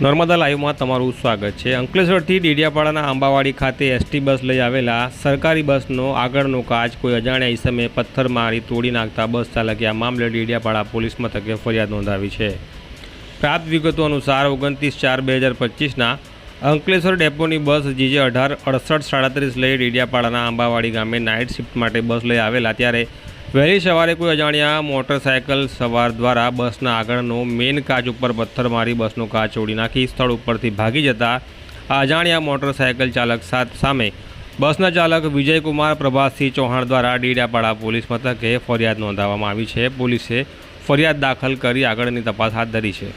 નર્મદા લાઈવમાં તમારું સ્વાગત છે. અંકલેશ્વરથી ડેડિયાપાડાના આંબાવાડી ખાતે એસટી બસ લઈ આવેલા સરકારી બસનો આગળનો કાચ કોઈ અજાણ્યા ઈસમે પથ્થર મારી તોડી નાખતા બસ ચાલકે આ મામલે ડેડિયાપાડા પોલીસ મથકે ફરિયાદ નોંધાવી છે. પ્રાપ્ત વિગતો અનુસાર ઓગણત્રીસ ચાર બે હજાર પચીસના અંકલેશ્વર ડેપોની બસ જીજે અઢાર અડસઠ સાડત્રીસ લઈ ડેડિયાપાડાના આંબાવાડી ગામે નાઇટ શિફ્ટ માટે બસ લઈ આવેલા. ત્યારે વહેલી સવારે કોઈ અજાણ્યા મોટરસાયકલ સવાર દ્વારા બસના આગળનો મેઇન કાચ ઉપર પથ્થર મારી બસનો કાચ ઓડી નાખી સ્થળ ઉપરથી ભાગી જતા આ અજાણ્યા મોટરસાયકલ ચાલક સાથ સામે બસના ચાલક વિજયકુમાર પ્રભાસસિંહ ચૌહાણ દ્વારા ડીડાપાડા પોલીસ મથકે ફરિયાદ નોંધાવવામાં આવી છે. પોલીસે ફરિયાદ દાખલ કરી આગળની તપાસ હાથ ધરી છે.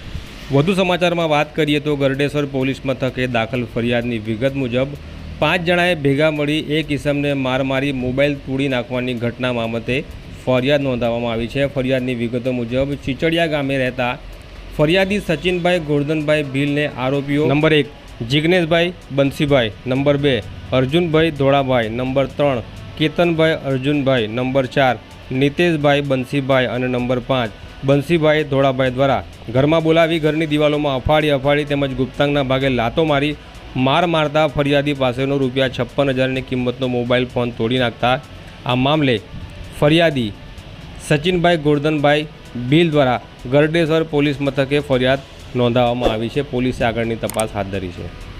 વધુ સમાચારમાં વાત કરીએ તો ગરડેશ્વર પોલીસ મથકે દાખલ ફરિયાદની વિગત મુજબ પાંચ જણાએ ભેગા મળી એક ઇસમને માર મારી મોબાઈલ તોડી નાખવાની ઘટના બાબતે ફરિયાદ નોંધાવવામાં આવી છે. ફરિયાદની વિગતો મુજબ ચીચડિયા ગામે રહેતા ફરિયાદી સચિનભાઈ, ગોરધનભાઈ ભીલને આરોપીઓ નંબર એક, જિગ્નેશભાઈ બંસીભાઈ. નંબર બે, અર્જુનભાઈ ધોળાભાઈ. નંબર ત્રણ, કેતનભાઈ અર્જુનભાઈ. નંબર ચાર, નિતેશભાઈ બંસીભાઈ અને નંબર પાંચ, બંસીભાઈ ધોળાભાઈ દ્વારા ઘરમાં બોલાવી ઘરની દિવાલોમાં અફાળી અફાળી તેમજ ગુપ્તાંગના ભાગે લાતો મારી માર મારતા ફરિયાદી પાસેનો રૂપિયા છપ્પન હજારની કિંમતનો મોબાઈલ ફોન તોડી નાખતા આ મામલે ફરિયાદી સચિનભાઈ ગોરધનભાઈ બિલ દ્વારા ગરડેશ્વર પોલીસ મથકે ફરિયાદ નોંધાવવામાં આવી છે. પોલીસે આગળની તપાસ હાથ ધરી છે.